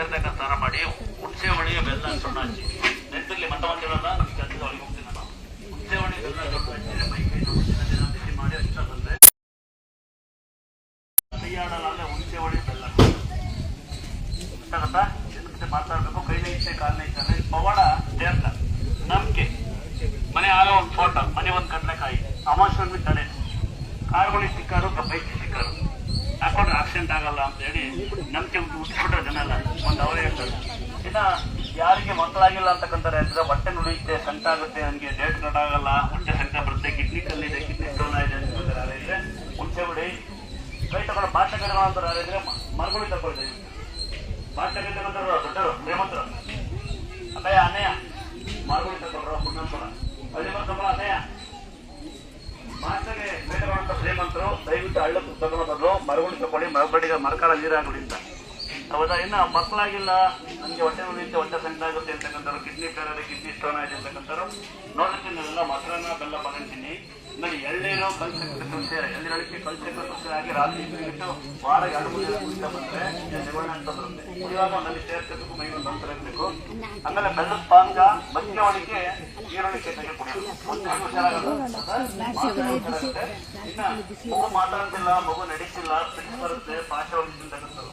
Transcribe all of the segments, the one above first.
ಎಲ್ಲ ಮಾಡಿ ಹುಣಸೆ ಹೊಳಿ ಬೆಲ್ಲ ಸುಣ್ಣ ಹಚ್ಚಿ ನೆಟ್ಟಲ್ಲಿ ಮತ್ತೆ ಒಂದಿರಲ್ಲ ಕೆಲಸದ ಒಳಗೆ ನಾನು ಬೆಲ್ಲ ಸುಣ್ಣ ಬಿಸಿ ಮಾಡಿ ಹಚ್ಚ ಬಂದ್ರೆ ಕೈಯಾಡಲ್ಲ ಹುಣಸೆ ಬೆಲ್ಲ ಮಾತಾಡ್ಬೇಕು ಕೈ ನೈತೆ ಕಾಲ್ ನೈತೆ ಪವಾಡ ಸೇರ್ತ ನಂಬಿಕೆ ಮನೆ ಆಗೋ ಒಂದು ಫೋಟೋ ಮನೆ ಒಂದು ಕಡಲೆಕಾಯಿ. ಅಮಾವಾಸ್ಯ ತಡೆ ಕಾರ್ಗಳಿಗೆ ಸಿಕ್ಕಾರು? ಬೈಕ್ ಸಿಕ್ಕಾರು. ಹಾಕೊಂಡ್ರೆ ಆಕ್ಸಿಡೆಂಟ್ ಆಗಲ್ಲ ಅಂತ ಹೇಳಿ ನಂಬಿಕೆ ಹುಟ್ಟಿಸ್ಬಿಟ್ರೆ ಜನ ಎಲ್ಲ ಒಂದು ಅವರೇ ಹೇಳ್ತಾರೆ. ಇನ್ನ ಯಾರಿಗೆ ಮಕ್ಕಳಾಗಿಲ್ಲ ಅಂತಕ್ಕಂಥ ಅಂದ್ರೆ ಹೊಟ್ಟೆ ನುಡಿಯುತ್ತೆ ಸಂಕಟ ಆಗುತ್ತೆ ನನಗೆ ಡೇಟ್ ಕಟ್ ಆಗಲ್ಲ. ಹೊಟ್ಟೆ ಸಂಕಟ ಬರುತ್ತೆ ಕಿಡ್ನಿ ಕಲ್ಲಿದೆ ಕಿಡ್ನಿ ಸ್ಟೋನ್ ಇದೆ ಅಂತ ಯಾರಿದ್ರೆ ಮುಂಚೆ ಬಿಡಿ. ಕೈ ತಗೊಂಡು ಭಾಷೆ ಕಡಿಮೆ ಅಂತ ಯಾರಿದ್ರೆ ಮರಗಳು ತಗೊಳ್ತೀವಿ ಭಾಷೆ ಕೈ ತಗೊಂಡ್ರು ದೊಡ್ಡರು ಶ್ರೀಮಂತರು. ಅದೇ ಅನೇಯ ಮರಗಳು ತಗೊಂಡ್ರು ಅಲ್ಲಿ ಅನೇಯ ಮಾಸ್ಟರ್ಗೆ ಶ್ರೀಮಂತರು ದಯವಿಟ್ಟು ಹಳ್ಳ ಬಂದ್ರು ಮರಗಳು ತಗೊಳ್ಳಿ ಮರಬಡಿಗೆ ಮರಕಾಲ ನೀರಾಗಲಿ ಅಂತ. ಹೌದಾ? ಇನ್ನ ಮಕ್ಕಳಾಗಿಲ್ಲ ನನಗೆ ಹೊಟ್ಟೆ ಉಳಿಯುತ್ತೆ ಹೊಟ್ಟೆ ಸಂಕಟ ಆಗುತ್ತೆ ಅಂತಕ್ಕಂಥವ್ರು ಕಿಡ್ನಿ ಫೇಲರ್ ಕಿಡ್ನಿ ಸ್ಟೋನ್ ಆಗಿದೆ ಅಂತಕ್ಕಂಥವ್ರು ನೋಡ್ತೀನಿ ನಾವೆಲ್ಲ ಮೊಸರನ್ನ ಬೆಲ್ಲ ತಗೊಂತೀನಿ ಆಮೇಲೆ ಎಳ್ನೀರು ಕಲ್ಸಕ್ಕೆ ಸಸ್ಯ ಎಳ್ನೀರು ಅಳಿಸಿ ಕಲ್ಸಕ್ಕೆ ಸಸ್ಯ ಆಗಿ ರಾತ್ರಿ ಬಿಟ್ಟು ವಾರ ಎರಡು ಮೂರು ದಿನ ಬಂದರೆ ನಿವಾರಣೆ ಅಂತ ಬರುತ್ತೆ. ಕುಡಿಯುವಾಗ ಒಂದಲ್ಲಿ ಸೇರ್ಸಬೇಕು ಮೈ ಒಂದು ಅಂತರ ಇರಬೇಕು ಆಮೇಲೆ ಬೆಲ್ಲದ ಪಾಂಗ ಮಧ್ಯ ಒಳಗೆ ಈರುಳ್ಳಿ ತೆಗೆ ಕುಡಿಯೋದು. ಒಂದು. ಇನ್ನ ಮಗು ಮಾತಾಡ್ತಿಲ್ಲ, ಮಗು ನಡೀತಿಲ್ಲ ಬರುತ್ತೆ ಭಾಷೆ ಹೊಲಿಸಿರ್ತಕ್ಕಂಥದ್ದು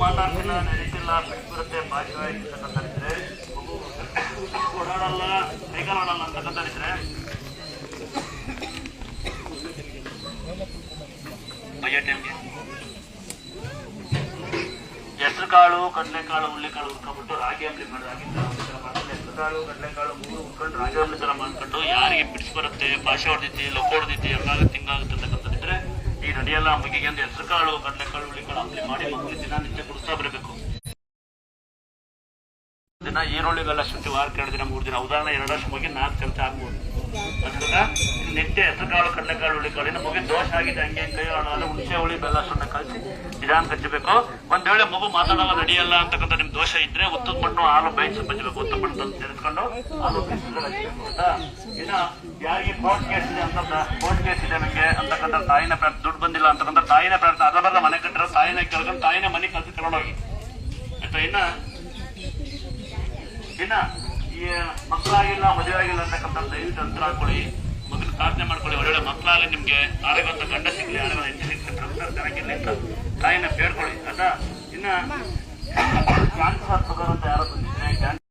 ಮಾತಾಡ್ತಿಲ್ಲ ನಡೀತಿಲ್ಲ ಬಿಟ್ಟು ಬರುತ್ತೆ ಭಾಷೆ ಓಡಾಡಲ್ಲ ಕೈಕಾಲು ಆಡಲ್ಲ ಅಂತಕ್ಕಂಥದ್ದಿದ್ರೆ ಬಜೆಟ್ ಟೈಮ್ಗೆ ಹೆಸರು ಕಾಳು ಕಡಲೆಕಾಳು ಹುಳ್ಳಿಕಾಳು ಹುರ್ಕೊಂಡ್ಬಿಟ್ಟು ರಾಗಿ ಅಂಬಲಿ ಮಾಡಿ ರಾಗಿ ಹೆಸರು ಕಾಳು ಕಡಲೆಕಾಳು ಮೂರು ಉರ್ಕೊಂಡು ರಾಗಿ ಅಂಬಲಿ ಥರ ಮಾಡ್ಕೊಂಡು ಯಾರಿಗೆ ಬಿಡಿಸಿ ಬರುತ್ತೆ ಭಾಷೆ ಹೊಡೆದೈತಿ ಲೊಕ್ಕ ಹೊಡೆದೈತಿ ಹಂಗಾಗುತ್ತೆ ಹಿಂಗಾಗುತ್ತೆ ಅಂತಕ್ಕಂಥದ್ದಿದ್ರೆ ಈ ನಡೆಯಲ್ಲ ಮುಗಿಗೆ ಒಂದು ಹೆಸರು ಕಾಳು ಕಡಲೆಕಾಳು ಹುಳ್ಳಿಕಾಳು ಅಂಬ್ಲಿ ಮಾಡಿ ಮಕ್ಕಳು ದಿನ ನಿತ್ಯ ಕುಡಿಸ್ತಾ ಬರಬೇಕು. ದಿನ ಈರುಳ್ಳಿಗೆಲ್ಲ ಶುಂಠಿ ವಾರಕ್ಕೆ ಎರಡು ದಿನ, ಮೂರು ದಿನ, ಉದಾಹರಣೆ ಎರಡು ವರ್ಷ ಮುಗಿ ನಾಲ್ಕು ಚಮಚ ಹೆಸರು ಕಾಳು ನಿತ್ಯ ಹೆಸರುಕಾಳು ಕಡಲೆಕಾಳು ಹುಳಿಕಾಳಿನ ಮಗು ದೋಷ ಆಗಿದೆ, ಹಂಗೆ ಕೈ ಆಡಲ್ಲ ಹುಣಸೆ ಹುಳಿ, ಬೆಲ್ಲ ಸುಣ್ಣ ಕಲಸಿ ನಿಧಾನ ಕಚ್ಚಬೇಕು ಒಂದ್ ವೇಳೆ ಮಗು ಮಾತಾಡಲ್ಲ ನಡೆಯಲ್ಲ ಅಂತಕ್ಕಂಥ ನಿಮ್ ದೋಷ ಇದ್ರೆ ಒತ್ತು ಮಣ್ಣು ಹಾಲು ಬೇಯಿಸಿ ಬಚ್ಚಬೇಕು ಒತ್ತು ಮಣ್ಣು ತಂದು ತೆರೆದುಕೊಂಡು ಹಾಲು ಆಯ್ತಾ ಇನ್ನ ಯಾರಿಗೆ ಕೋರ್ಟ್ ಕೇಸ್ ಇದೆ ಅಂತ ಕೋರ್ಟ್ ಕೇಸ್ ಇದೆ ನಮಗೆ ಅಂತಕ್ಕಂಥ ತಾಯಿನ ದುಡ್ಡು ಬಂದಿಲ್ಲ ಅಂತಕ್ಕಂಥ ತಾಯಿನ ಪ್ರಾರ್ಥ ಅದರ ಮನೆ ಕಟ್ಟಿರೋ ತಾಯಿನ ಕೇಳ್ಕೊಂಡು ತಾಯಿನ ಮನೆ ಕಲ್ಸಿ ತಗೊಂಡೋಗಿ. ಆಯ್ತಾ, ಇನ್ನ ಈ ಮಕ್ಕಳಾಗಿಲ್ಲ ಮದುವೆ ಆಗಿಲ್ಲ ಅಂತಕ್ಕಂಥ ದಯವಿಟ್ಟು ಅಂತರ ಹಾಕೊಳ್ಳಿ ಮಗನ ಪ್ರಾರ್ಥನೆ ಮಾಡ್ಕೊಳ್ಳಿ. ಒಳ್ಳೊಳ್ಳೆ ಮಕ್ಕಳಾಗಲಿ ನಿಮ್ಗೆ ಆರೋಗ್ಯವಂತ ಗಂಡ ಸಿಗ್ಲಿ ಆರೋಗ್ಯ ಹೆಂಡತಿ ಸಿಗ್ಲಿ ಅಂತ ತಾಯಿನ ಬೇಡ್ಕೊಳ್ಳಿ. ಅದ ಇನ್ನ ಕ್ಯಾನ್ಸರ್ ತಗೋರಂತ ಯಾರೋ ಬಂದಿದ್ರೆ